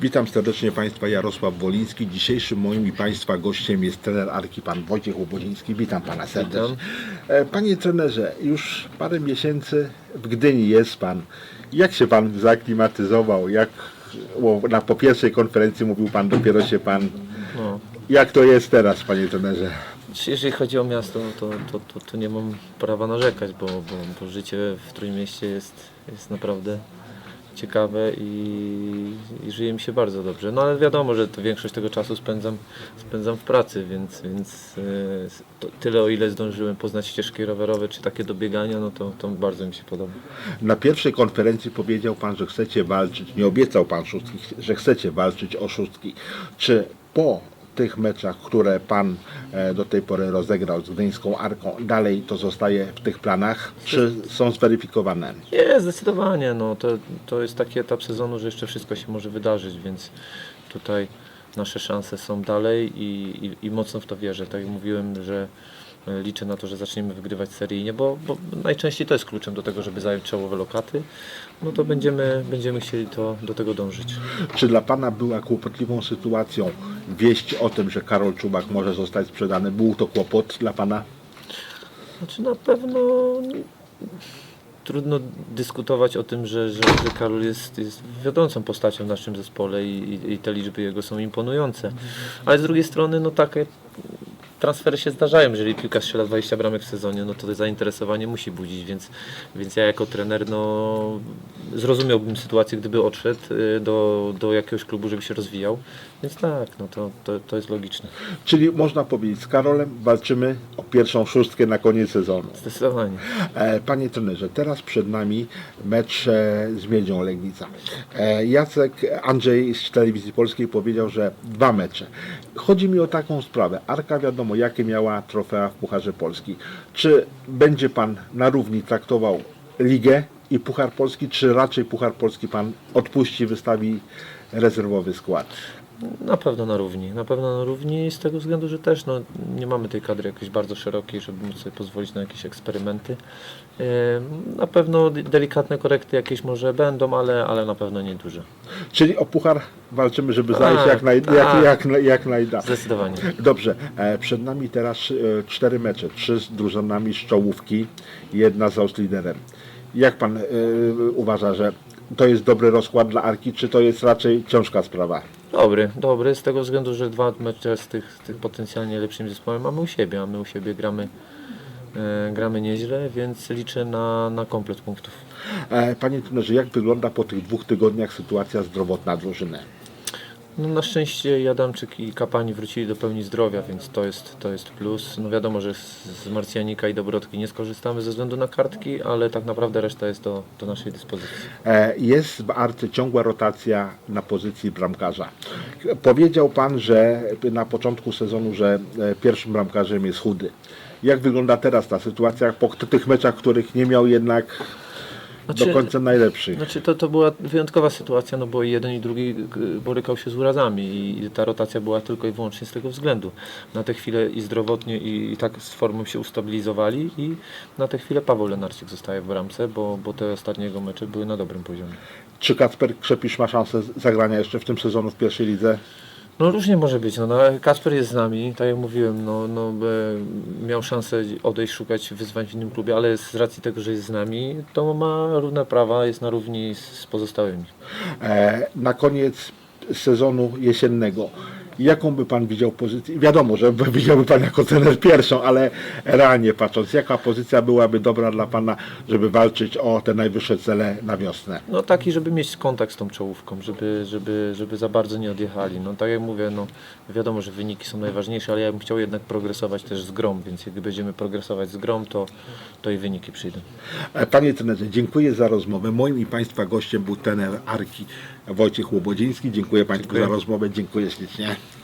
Witam serdecznie Państwa, Jarosław Woliński. Dzisiejszym moim i Państwa gościem jest trener Arki, Pan Wojciech Łobodziński. Witam Pana serdecznie. E, Panie trenerze, już parę miesięcy w Gdyni jest Pan. Jak się Pan zaaklimatyzował? Jak na, po pierwszej konferencji mówił Pan, dopiero się Pan... No. Jak to jest teraz, Panie trenerze? Jeżeli chodzi o miasto, to, to, to, to nie mam prawa narzekać, bo, bo, bo życie w Trójmieście jest, jest naprawdę ciekawe i, i żyje mi się bardzo dobrze. No ale wiadomo, że to większość tego czasu spędzam, spędzam w pracy, więc, więc e, tyle o ile zdążyłem poznać ścieżki rowerowe czy takie do biegania, no to, to bardzo mi się podoba. Na pierwszej konferencji powiedział Pan, że chcecie walczyć, nie obiecał Pan szóstki, że chcecie walczyć o szóstki. Czy po tych meczach, które Pan e, do tej pory rozegrał z Gdyńską Arką, dalej to zostaje w tych planach, czy są zweryfikowane? Nie, zdecydowanie. No, to, to jest taki etap sezonu, że jeszcze wszystko się może wydarzyć, więc tutaj nasze szanse są dalej i, i, i mocno w to wierzę. Tak jak mówiłem, że liczę na to, że zaczniemy wygrywać seryjnie, bo, bo najczęściej to jest kluczem do tego, żeby zająć czołowe lokaty. No to będziemy, będziemy chcieli to, do tego dążyć. Czy dla Pana była kłopotliwą sytuacją wieść o tym, że Karol Czubak może zostać sprzedany? Był to kłopot dla Pana? Znaczy na pewno trudno dyskutować o tym, że, że, że Karol jest, jest wiodącą postacią w naszym zespole i, i, i te liczby jego są imponujące. Ale z drugiej strony no takie transfery się zdarzają. Jeżeli piłkarz strzela 20 bramek w sezonie, no to zainteresowanie musi budzić, więc, więc ja jako trener no, zrozumiałbym sytuację, gdyby odszedł y, do, do jakiegoś klubu, żeby się rozwijał. Więc tak, no to, to, to jest logiczne. Czyli można powiedzieć, z Karolem walczymy o pierwszą szóstkę na koniec sezonu. Zdecydowanie. E, Panie trenerze, teraz przed nami mecz e, z Miedzią Legnica. E, Jacek Andrzej z Telewizji Polskiej powiedział, że dwa mecze. Chodzi mi o taką sprawę. Arka wiadomo, jakie miała trofea w Pucharze Polski. Czy będzie Pan na równi traktował Ligę i Puchar Polski, czy raczej Puchar Polski Pan odpuści, wystawi rezerwowy skład? Na pewno na równi. Na pewno na równi z tego względu, że też no, nie mamy tej kadry jakiejś bardzo szerokiej, żeby móc sobie pozwolić na jakieś eksperymenty. Yy, Na pewno de- delikatne korekty jakieś może będą, ale, ale na pewno nie duże. Czyli o Puchar walczymy, żeby zajść Tak, jak, naj, jak, tak. jak, jak, jak najdalej. Zdecydowanie. Dobrze, e, przed nami teraz e, cztery mecze, trzy z drużynami z czołówki, jedna z Ausliderem. Jak pan e, uważa, że to jest dobry rozkład dla Arki, czy to jest raczej ciężka sprawa? Dobry, dobry, z tego względu, że dwa mecze z tych, tych potencjalnie lepszym zespołem mamy u siebie, a my u siebie gramy, e, gramy nieźle, więc liczę na, na komplet punktów. E, panie trenerze, jak wygląda po tych dwóch tygodniach sytuacja zdrowotna drużyny? No, na szczęście Jadamczyk i Kapani wrócili do pełni zdrowia, więc to jest, to jest plus. No wiadomo, że z, Marsjanika i Dobrotki nie skorzystamy ze względu na kartki, ale tak naprawdę reszta jest do, do naszej dyspozycji. E, Jest w Arce ciągła rotacja na pozycji bramkarza. Powiedział Pan, że na początku sezonu, że e, pierwszym bramkarzem jest chudy. Jak wygląda teraz ta sytuacja po tych meczach, których nie miał jednak do Znaczy- końca najlepszych? Znaczy to, to była wyjątkowa sytuacja, no bo jeden i drugi y, borykał się z urazami i, i ta rotacja była tylko i wyłącznie z tego względu. Na tę chwilę i zdrowotnie i, i tak z formą się ustabilizowali i na tę chwilę Paweł Lenarczyk zostaje w bramce, bo, bo te ostatnie jego mecze były na dobrym poziomie. Czy Kacper Krzepisz ma szansę zagrania jeszcze w tym sezonu w pierwszej lidze? No różnie może być. No, no, Kasper jest z nami, tak jak mówiłem, no, no, e, miał szansę odejść, szukać wyzwań w innym klubie, ale z racji tego, że jest z nami, to ma równe prawa, jest na równi z, pozostałymi. E, na koniec sezonu jesiennego. Jaką by Pan widział pozycję? Wiadomo, że widziałby Pan jako trener pierwszą, ale realnie patrząc, jaka pozycja byłaby dobra dla Pana, żeby walczyć o te najwyższe cele na wiosnę? No taki, żeby mieć kontakt z tą czołówką, żeby, żeby, żeby za bardzo nie odjechali. No tak jak mówię, no wiadomo, że wyniki są najważniejsze, ale ja bym chciał jednak progresować też z grom, więc jak będziemy progresować z grom, to, to i wyniki przyjdą. E, Panie trenerze, dziękuję za rozmowę. Moim i Państwa gościem był trener Arki Wojciech Łobodziński. Dziękuję Państwu Dziękuję. za rozmowę. Dziękuję ślicznie.